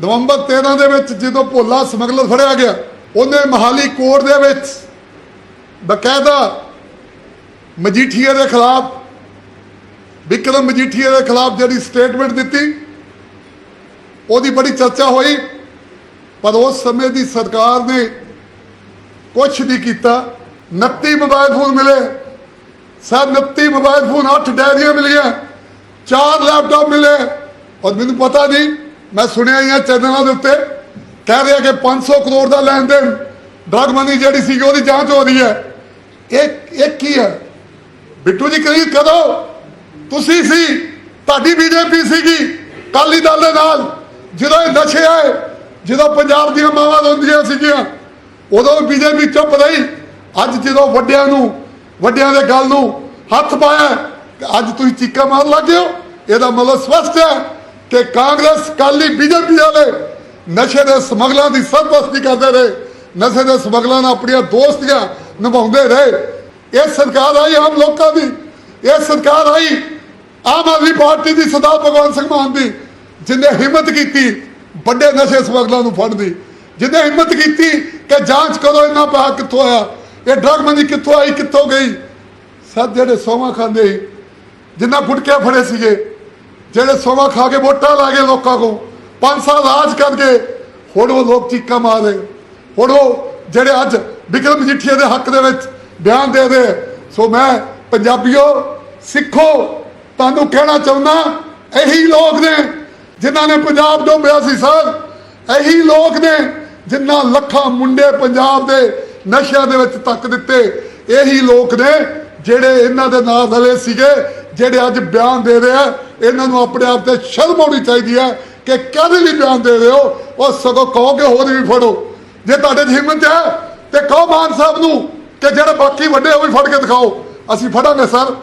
ਨਵੰਬਰ 13 ਦੇ ਵਿੱਚ ਜਦੋਂ ਭੋਲਾ ਸਮਗਲਰ ਫੜਿਆ ਗਿਆ, ਉਹਨੇ ਮਹਾਲੀ ਕੋਰਟ ਦੇ ਵਿੱਚ ਬਕਾਇਦਾ ਮਜੀਠੀਆ ਦੇ ਖਿਲਾਫ, ਵਿਕਰਮ ਮਜੀਠੀਆ ਦੇ ਖਿਲਾਫ ਜਿਹੜੀ ਸਟੇਟਮੈਂਟ ਦਿੱਤੀ, ਉਹਦੀ ਬੜੀ ਚਰਚਾ ਹੋਈ, ਪਰ ਉਸ ਸਮੇਂ ਦੀ ਸਰਕਾਰ ਨੇ ਕੁਝ ਨਹੀਂ ਕੀਤਾ। 29 ਮੋਬਾਈਲ ਫੋਨ ਮਿਲੇ। ਸਰ 29 ਮੋਬਾਈਲ ਫੋਨ 8 ਡੈਰੀਆਂ ਮਿਲੀਆਂ, ਚਾਰ ਲੈਪਟਾਪ ਮਿਲੇ, ਔਰ ਮੈਨੂੰ ਪਤਾ ਨਹੀਂ ਮੈਂ ਸੁਣਿਆ ਹੀ ਆ ਚੈਨਲਾਂ ਦੇ ਉੱਤੇ, ਕਹਿ ਰਿਹਾ ਕਿ 500 ਕਰੋੜ ਦਾ ਲੈਣ ਦੇਣ, ਡਰਗ ਮਨੀ ਜਿਹੜੀ ਸੀ ਉਹਦੀ ਜਾਂਚ ਹੋ ਰਹੀ ਹੈ। ਇਹ ਇਹ ਕੀ ਹੈ? ਬਿੱਟੂ ਜੀ ਕਰੀ ਕਦੋਂ? ਤੁਸੀਂ ਸੀ, ਤੁਹਾਡੀ ਬੀਜੇਪੀ ਸੀਗੀ ਕਾਲੀ ਦਲ ਦੇ ਨਾਲ, ਜਦੋਂ ਇਹ ਨਸ਼ੇ ਆਏ, ਜਦੋਂ ਪੰਜਾਬ ਦੀਆਂ ਮਾਵਾਂ ਰੋਂਦੀਆਂ ਸੀਗੀਆਂ, ਉਦੋਂ ਬੀਜੇਪੀ ਚੁੱਪ ਰਹੀ। ਅੱਜ ਜਦੋਂ ਵੱਡਿਆਂ ਨੂੰ, ਵੱਡਿਆਂ ਦੇ ਗੱਲ ਨੂੰ ਹੱਥ ਪਾਇਆ, ਅੱਜ ਤੁਸੀਂ ਚੀਕਾ ਮਾਰ ਲੱਗੇ ਹੋ, ਇਹਦਾ ਮਤਲਬ ਸਪਸ਼ਟ ਹੈ। ਕਿ ਕਾਂਗਰਸ ਕਾਲੀ ਬੀਜੇਪੀ ਵਾਲੇ ਨਸ਼ੇ ਦੇ ਸਮਗਲਾਂ ਦੀ ਸਰਪ੍ਰਸਤੀ ਕਰਦੇ ਰਹੇ। ਨਸ਼ੇ ਦੇ ਸਮਗਲਾਂ ਨਾਲ ਆਪਣੀਆਂ ਦੋਸਤੀਆਂ ਨਿਭਾਉਂਦੇ ਰਹੇ। ਇਹ ਸਰਕਾਰ ਆਈ ਆਮ ਲੋਕਾਂ ਦੀ। ਇਹ ਸਰਕਾਰ ਆਈ ਆਮ ਆਦਮੀ ਪਾਰਟੀ ਦੀ, ਸਰਦਾਰ ਭਗਵੰਤ ਸਿੰਘ ਮਾਨ ਦੀ ਜਿਹਨੇ ਹਿੰਮਤ ਕੀਤੀ ਵੱਡੇ ਨਸ਼ੇ ਸਮਗਲਰਾਂ ਨੂੰ ਫੜਨ ਦੀ। ਜਿਹਨੇ ਹਿੰਮਤ ਕੀਤੀ ਕਿ ਜਾਂਚ ਕਰੋ ਇਹਨਾਂ ਪੈਸਾ ਕਿੱਥੋਂ ਆਇਆ, ਇਹ ਡਰਗ ਮੰਦੀ ਕਿੱਥੋਂ ਆਈ, ਕਿੱਥੋਂ ਗਈ। ਸਭ ਜਿਹੜੇ ਸੋਮਾ ਖਾਂਦੇ ਸੀ, ਜਿੰਨਾ ਗੁਟਕੇ ਫੜੇ ਸੀਗੇ ਜਿਹੜੇ ਸੋਵਾ ਖਾ ਕੇ ਵੋਟਾਂ ਲਾ ਗਏ ਲੋਕਾਂ ਕੋ ਪੰਜ ਸਾਲ ਰਾਜ ਕਰਕੇ, ਹੁਣ ਉਹ ਲੋਕ ਚੀਕਾਂ ਮਾਰ ਰਹੇ। ਹੁਣ ਉਹ ਜਿਹੜੇ ਅੱਜ ਵਿਕਰਮ ਮਜੀਠੀਆ ਦੇ ਹੱਕ ਦੇ ਵਿੱਚ ਬਿਆਨ ਦੇ ਰਹੇ। ਸੋ ਮੈਂ ਪੰਜਾਬੀਓ, ਸਿੱਖੋ, ਤੁਹਾਨੂੰ ਕਹਿਣਾ ਚਾਹੁੰਦਾ, ਇਹੀ ਲੋਕ ਨੇ ਜਿਨ੍ਹਾਂ ਨੇ ਪੰਜਾਬ ਡੋਬਿਆ ਸੀ, ਸਰ। ਇਹੀ ਲੋਕ ਨੇ ਜਿਨ੍ਹਾਂ ਲੱਖਾਂ ਮੁੰਡੇ ਪੰਜਾਬ ਦੇ ਨਸ਼ਿਆਂ ਦੇ ਵਿੱਚ ਤੱਕ ਦਿੱਤੇ। ਇਹੀ ਲੋਕ ਨੇ ਜਿਹੜੇ ਇਹਨਾਂ ਦੇ ਨਾਲ ਰਲੇ ਸੀਗੇ, ਜਿਹੜੇ ਅੱਜ ਬਿਆਨ ਦੇ ਰਹੇ ਆ। ਇਹਨਾਂ ਨੂੰ ਆਪਣੇ ਆਪ ਤੇ ਸ਼ਰਮ ਆਉਣੀ ਚਾਹੀਦੀ ਹੈ ਕਿ ਕਾਹਦੇ ਲਈ ਬਿਆਨ ਦੇ ਰਹੇ ਹੋ? ਉਹ ਸਗੋਂ ਕਹੋ ਕਿ ਹੋਰ ਵੀ ਫੜੋ। ਜੇ ਤੁਹਾਡੇ 'ਚ ਹਿੰਮਤ ਹੈ, ਤੇ ਕਹੋ ਮਾਨ ਸਾਹਿਬ ਨੂੰ ਕਿ ਜਿਹੜੇ ਬਾਕੀ ਵੱਡੇ ਉਹ ਵੀ ਫੜ ਕੇ ਦਿਖਾਓ। ਅਸੀਂ ਫੜਾਂਗੇ, ਸਰ।